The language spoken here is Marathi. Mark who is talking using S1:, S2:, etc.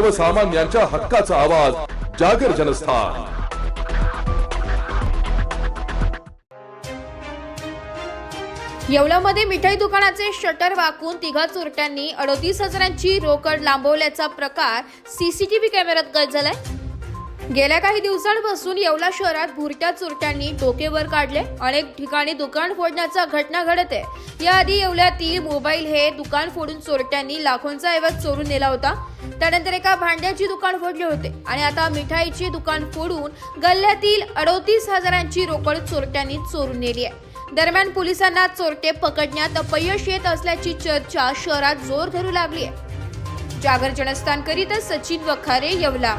S1: सर्वसामान्यांच्या हक्काचा आवाज जागर जनस्थान.
S2: येवल्यामध्ये मिठाई दुकानाचे शटर वाकून तिघा चोरट्यांनी अडतीस हजारांची रोकड लांबवल्याचा प्रकार सीसीटीव्ही कॅमेऱ्यात कैद झालाय. गेल्या काही दिवसांपासून येवला शहरात भुरट्या चोरट्यांनी डोकेवर काढले. अनेक ठिकाणी दुकान फोडण्याचा घटना घडत आहे. याआधी येवल्यातील मोबाईल हे दुकान फोडून चोरट्यांनी लाखोंचा ऐवज चोरून नेला होता. त्यानंतर एका भांड्याची दुकान फोडले होते आणि आता मिठाईची दुकान फोडून गल्ल्यातील अडोतीस हजारांची रोकड चोरट्यांनी चोरून नेली आहे. दरम्यान पोलिसांना चोरटे पकडण्यात अपयश येत असल्याची चर्चा शहरात जोर धरू लागली आहे. जागर जनस्थान करीत सचिन वखारे येवला.